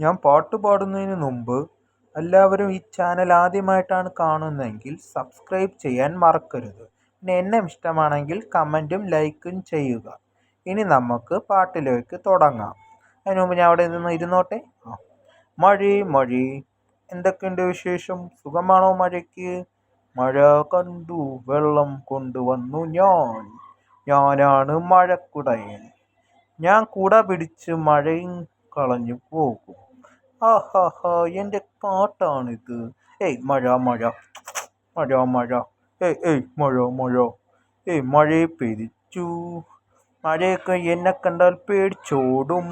ഞാൻ പാട്ട് പാടുന്നതിന് മുമ്പ് എല്ലാവരും ഈ ചാനൽ ആദ്യമായിട്ടാണ് കാണുന്നതെങ്കിൽ സബ്സ്ക്രൈബ് ചെയ്യാൻ മറക്കരുത്. പിന്നെ എന്നെ ഇഷ്ടമാണെങ്കിൽ കമന്റും ലൈക്കും ചെയ്യുക. ഇനി നമുക്ക് പാട്ടിലേക്ക് തുടങ്ങാം. അതിനു മുമ്പ് ഞാൻ അവിടെ നിന്ന് ഇരുന്നോട്ടെ? ആ. മഴ മഴ. എന്തൊക്കെയുണ്ട് വിശേഷം? സുഖമാണോ മഴയ്ക്ക്? മഴ കണ്ടു വെള്ളം കൊണ്ടുവന്നു ഞാൻ. ഞാനാണ് മഴക്കുടയൻ. ഞാൻ കുട പിടിച്ച് മഴയും കളഞ്ഞു പോകും. ആഹാഹാ എന്റെ പാട്ടാണിത്. ഏയ് മഴ മഴ. മഴ മഴ. ഏയ് ഏയ് മഴ മഴ. ഏയ് മഴയെ പേടിച്ചു മഴയൊക്കെ എന്നെ കണ്ടാൽ പേടിച്ചോടും.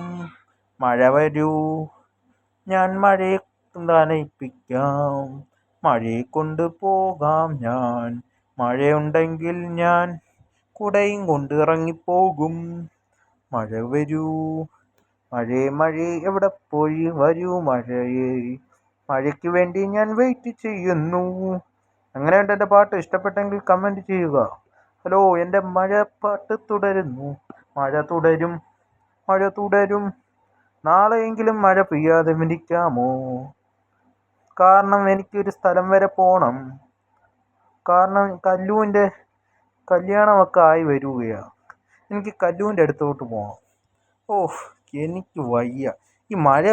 മഴ വരൂ. ഞാൻ മഴയെ നനയിപ്പിക്കാം. മഴയെ കൊണ്ട് പോകാം ഞാൻ. മഴയുണ്ടെങ്കിൽ ഞാൻ കുടയും കൊണ്ട് ഇറങ്ങിപ്പോകും. മഴ വരൂ. മഴേ മഴേ എവിടെ പോയി വരൂ മഴയേ മഴയ്ക്ക് വേണ്ടി ഞാൻ വെയിറ്റ് ചെയ്യുന്നു. അങ്ങനെയുണ്ട് എന്റെ പാട്ട് ഇഷ്ടപ്പെട്ടെങ്കിൽ കമന്റ് ചെയ്യുക. ഹലോ എന്റെ മഴ പാട്ട് തുടരുന്നു. മഴ തുടരും മഴ തുടരും. നാളെയെങ്കിലും മഴ പെയ്യാതെ ഇരിക്കാമോ കാരണം എനിക്കൊരു സ്ഥലം വരെ പോകണം കാരണം കല്ലുവിന്റെ കല്യാണമൊക്കെ ആയി വരികയാണ്. എനിക്ക് കല്ലുവിന്റെ അടുത്തോട്ട് പോകണം ഓ എനിക്ക് വയ്യ. ഈ മഴ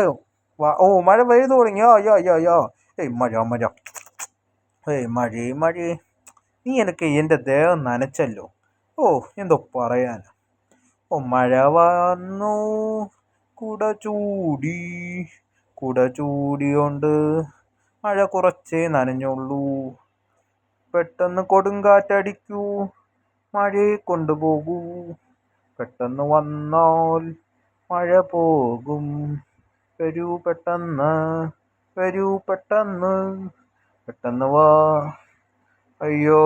ഓ മഴ പെയ്തു ആ യാ യാ യാ. ഏയ് മഴ മഴ. ഏയ് മഴേ മഴേ. നീ എനിക്ക് എന്റെ ദേഹം നനച്ചല്ലോ. ഓ എന്തോ പറയാന. ഓ മഴ വന്നു. കുട ചൂടി. കുട ചൂടിയോണ്ട് മഴ കുറച്ചേ നനഞ്ഞുള്ളൂ. പെട്ടെന്ന് കൊടുങ്കാറ്റടിക്കൂ മഴയെ കൊണ്ടുപോകൂ. പെട്ടെന്ന് വന്നാൽ മഴ പോകും വരൂ പെട്ടെന്ന് വരൂ പെട്ടെന്ന് പെട്ടെന്ന് വാ അയ്യോ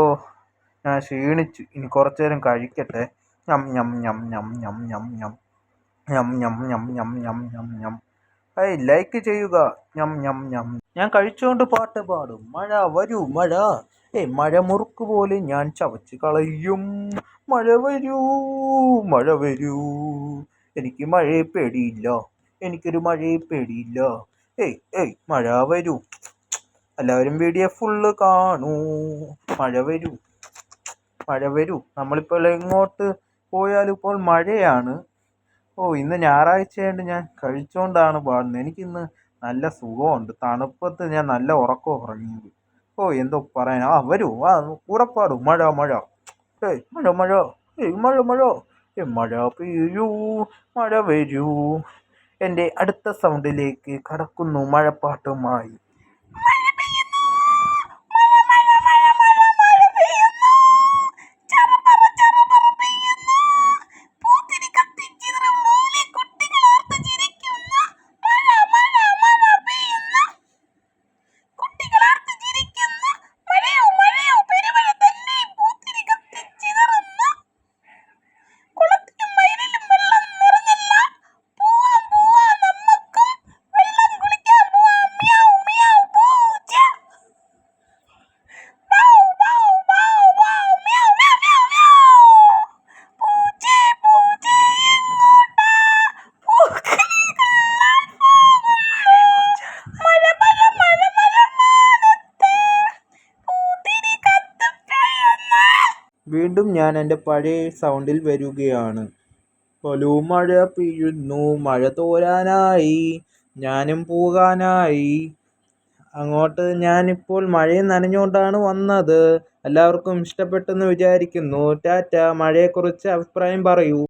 ഞാൻ ക്ഷീണിച്ചു ഇനി കുറച്ചു നേരം കഴിക്കട്ടെ ഞം ഞം ഞം ഞം ഞം ഞം ഞം ഞം ഞം ഞം ഞം ഞം ഞം ഞം ഐ ലൈക്ക് ചെയ്യുക ഞം ഞം ഞം ഞാൻ കഴിച്ചുകൊണ്ട് പാട്ട് പാടും മഴ വരൂ മഴ ഏ മഴ മുറുക്ക് പോലെ ഞാൻ ചവച്ച് കളയും മഴ വരൂ മഴ വരൂ എനിക്ക് മഴയെ പേടിയില്ല. എനിക്കൊരു മഴയെ പേടിയില്ല. ഏയ് ഏയ് മഴ വരൂ. എല്ലാവരും വീഡിയോ ഫുള്ള് കാണൂ. മഴ വരൂ. മഴ വരൂ. നമ്മളിപ്പോൾ എങ്ങോട്ട് പോയാലും ഇപ്പോൾ മഴയാണ്. ഓ ഇന്ന് ഞായറാഴ്ചയായിട്ട് ഞാൻ കഴിച്ചുകൊണ്ടാണ് പാടുന്നത് എനിക്കിന്ന് നല്ല സുഖമുണ്ട് തണുപ്പത്ത് ഞാൻ നല്ല ഉറക്കം ഉറങ്ങിയത്. ഓ എന്തോ പറയാൻ ആ വരൂ. ആ കൂടെ പാടും മഴ മഴ. ഏയ് മഴ മഴ. ഏയ് മഴ മഴ. മഴ പെയ്യൂ മഴ വരൂ. എന്റെ അടുത്ത സൗണ്ടിലേക്ക് കടക്കുന്നു മഴപ്പാട്ടുമായി. വീണ്ടും ഞാൻ എന്റെ പഴയ സൗണ്ടിൽ വരികയാണ്. കൊലു മഴ പെയ്യുന്നു മഴ തോരാനായി ഞാനും പോകാനായി. അങ്ങോട്ട് ഞാനിപ്പോൾ മഴയെ നനഞ്ഞുകൊണ്ടാണ് വന്നത്. എല്ലാവർക്കും ഇഷ്ടപ്പെട്ടെന്ന് വിചാരിക്കുന്നു. ടാറ്റ മഴയെക്കുറിച്ച് അഭിപ്രായം പറയൂ.